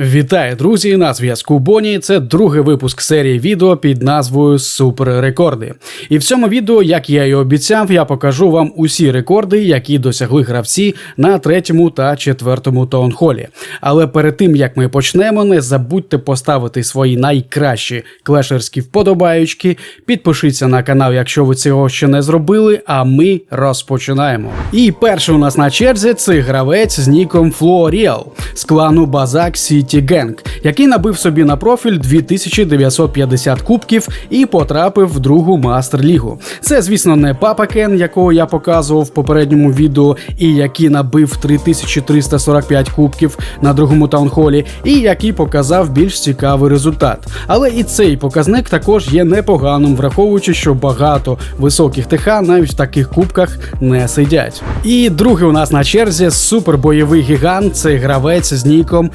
Вітаю, друзі! На зв'язку Боні. Це другий випуск серії відео під назвою Суперрекорди. І в цьому відео, як я і обіцяв, я покажу вам усі рекорди, які досягли гравці на третьому та четвертому таунхолі. Але перед тим як ми почнемо, не забудьте поставити свої найкращі клешерські вподобаючки. Підпишіться на канал, якщо ви цього ще не зробили. А ми розпочинаємо. І перший у нас на черзі це гравець з ніком Флоріал з клану Базак Сіті Генг, який набив собі на профіль 2950 кубків і потрапив в другу мастер-лігу. Це, звісно, не Папа Кен, якого я показував в попередньому відео, і який набив 3345 кубків на другому таунхолі, і який показав більш цікавий результат. Але і цей показник також є непоганим, враховуючи, що багато високих ТХ навіть в таких кубках не сидять. І другий у нас на черзі супербойовий гігант це гравець з ніком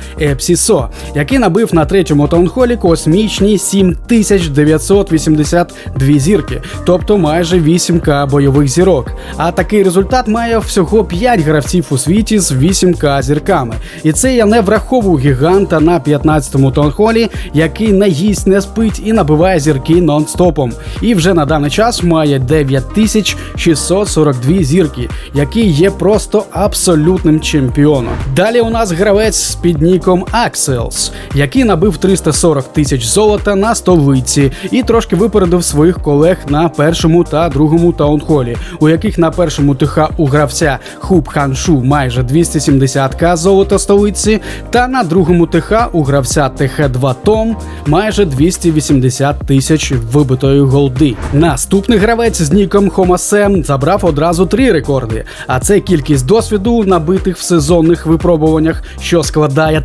Епсісо, який набив на третьому таунхолі космічні 7982 зірки, тобто майже 8к бойових зірок. А такий результат має всього 5 гравців у світі з 8к зірками. І це я не враховую гіганта на 15-му таунхолі, який не їсть, не спить і набиває зірки нон-стопом. І вже на даний час має 9642 зірки, який є просто абсолютним чемпіоном. Далі у нас гравець з під ніком Axels, який набив 340 тисяч золота на столиці і трошки випередив своїх колег на першому та другому таунхолі, у яких на першому ТХ у гравця Хуб Ханшу майже 270к золота столиці, та на другому ТХ у гравця ТХ2 Том майже 280 тисяч вибитої голди. Наступний гравець з ніком Хомасем забрав одразу три рекорди, а це кількість досвіду набитих в сезонних випробуваннях, що складає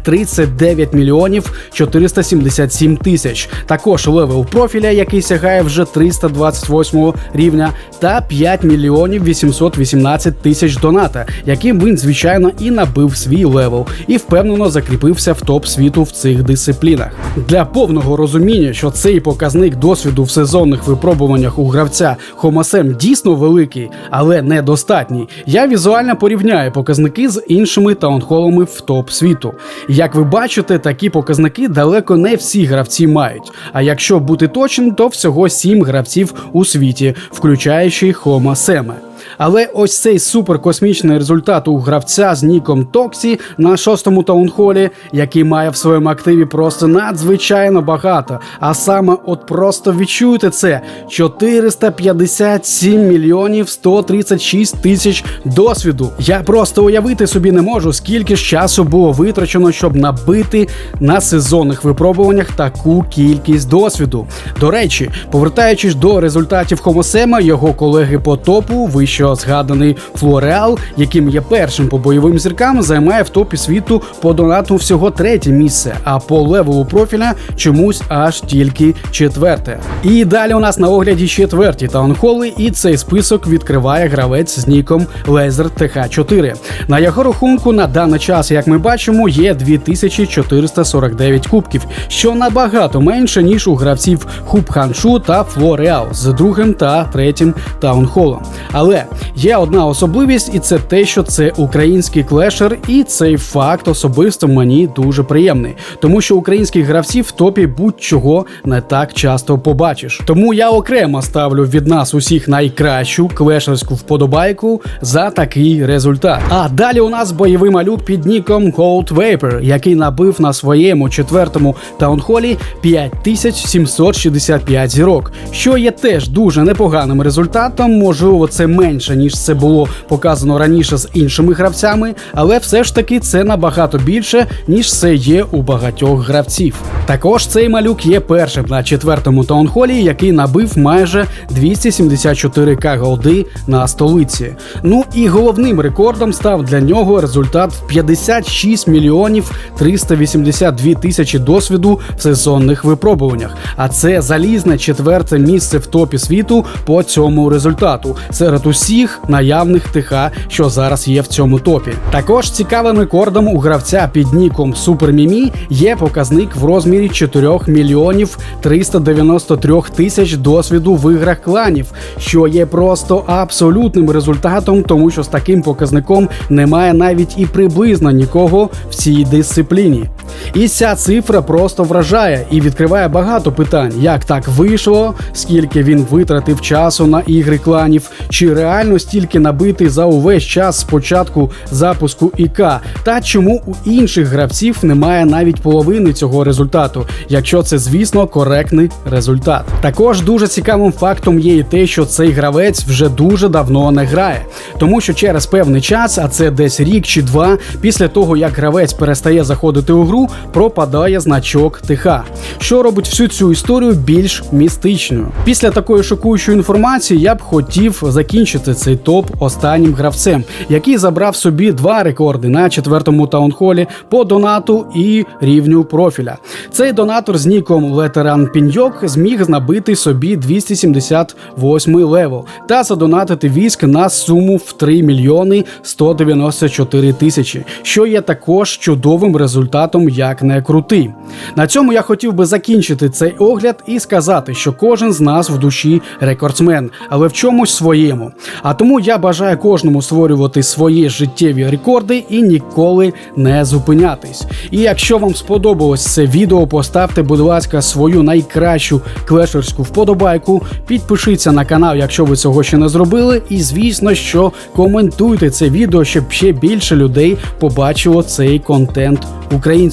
39 мільйонів 477 тисяч. Також левел профіля, який сягає вже 328 рівня, та 5 мільйонів 818 тисяч доната, яким він звичайно і набив свій левел, і впевнено закріпився в топ світу в цих дисциплінах. Для повного розуміння, що цей показник досвіду в сезонних випробуваннях у гравця Хомасем дійсно великий, але недостатній. Я візуально порівняю показники з іншими таунхолами в топ світу. Як ви бачите, такі показники далеко не всі гравці мають. А якщо бути точним, то всього 7 гравців у світі, включаючи Хома Сема. Але ось цей суперкосмічний результат у гравця з ніком Токсі на шостому таунхолі, який має в своєму активі просто надзвичайно багато. А саме, от просто відчуєте це: 457 мільйонів 136 тисяч досвіду. Я просто уявити собі не можу, скільки ж часу було витрачено, щоб набити на сезонних випробуваннях таку кількість досвіду. До речі, повертаючись до результатів Хомосема, його колеги по топу вище згаданий Флореал, яким є першим по бойовим зіркам, займає в топі світу по донату всього третє місце, а по левелу профіля чомусь аж тільки четверте. І далі у нас на огляді четверті таунхоли, і цей список відкриває гравець з ніком Лезер ТХ4. На його рахунку на даний час, як ми бачимо, є 2449 кубків, що набагато менше ніж у гравців Хуб Ханшу та Флореал з другим та третім таунхолом. Але є одна особливість, і це те, що це український клешер, і цей факт особисто мені дуже приємний, тому що українських гравців в топі будь-чого не так часто побачиш. Тому я окремо ставлю від нас усіх найкращу клешерську вподобайку за такий результат. А далі у нас бойовий малюк під ніком Cold Vapor, який набив на своєму четвертому таунхолі 5765 зірок, що є теж дуже непоганим результатом. Можливо, це менше ніж це було показано раніше з іншими гравцями, але все ж таки це набагато більше, ніж це є у багатьох гравців. Також цей малюк є першим на четвертому таунхолі, який набив майже 274к голди на столиці. Ну і головним рекордом став для нього результат 56 мільйонів 382 тисячі досвіду в сезонних випробуваннях. А це залізне четверте місце в топі світу по цьому результату серед усіх наявних ТХ, що зараз є в цьому топі. Також цікавим рекордом у гравця під ніком Супермімі є показник в розмірі 4 мільйонів 393 тисяч досвіду в іграх кланів, що є просто абсолютним результатом, тому що з таким показником немає навіть і приблизно нікого в цій дисципліні. І ця цифра просто вражає і відкриває багато питань, як так вийшло, скільки він витратив часу на ігри кланів, чи реально стільки набити за увесь час з початку запуску ІК, та чому у інших гравців немає навіть половини цього результату, якщо це, звісно, коректний результат. Також дуже цікавим фактом є і те, що цей гравець вже дуже давно не грає, тому що через певний час, а це десь рік чи два, після того як гравець перестає заходити у гру, пропадає значок ТХ, що робить всю цю історію більш містичною. Після такої шокуючої інформації я б хотів закінчити цей топ останнім гравцем, який забрав собі два рекорди на четвертому таунхолі по донату і рівню профіля. Цей донатор з ніком Ветеран Піньйок зміг набити собі 278 левел та задонатити військ на суму в 3 мільйони 194 тисячі, що є також чудовим результатом, як не крутий. На цьому я хотів би закінчити цей огляд і сказати, що кожен з нас в душі рекордсмен, але в чомусь своєму. А тому я бажаю кожному створювати свої життєві рекорди і ніколи не зупинятись. І якщо вам сподобалось це відео, поставте, будь ласка, свою найкращу клешерську вподобайку, підпишіться на канал, якщо ви цього ще не зробили. І звісно, що коментуйте це відео, щоб ще більше людей побачило цей контент українською.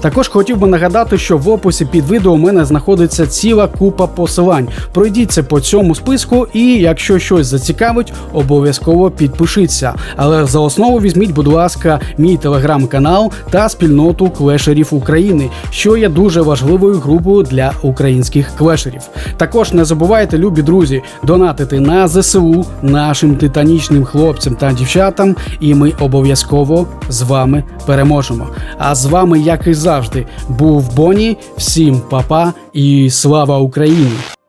Також хотів би нагадати, що в описі під відео у мене знаходиться ціла купа посилань. Пройдіться по цьому списку, і якщо щось зацікавить, обов'язково підпишіться. Але за основу візьміть, будь ласка, мій телеграм-канал та спільноту клешерів України, що є дуже важливою групою для українських клешерів. Також не забувайте, любі друзі, донатити на ЗСУ нашим титанічним хлопцям та дівчатам, і ми обов'язково з вами переможемо. А з вами, як і завжди, був Боні. Всім папа -па і слава Україні!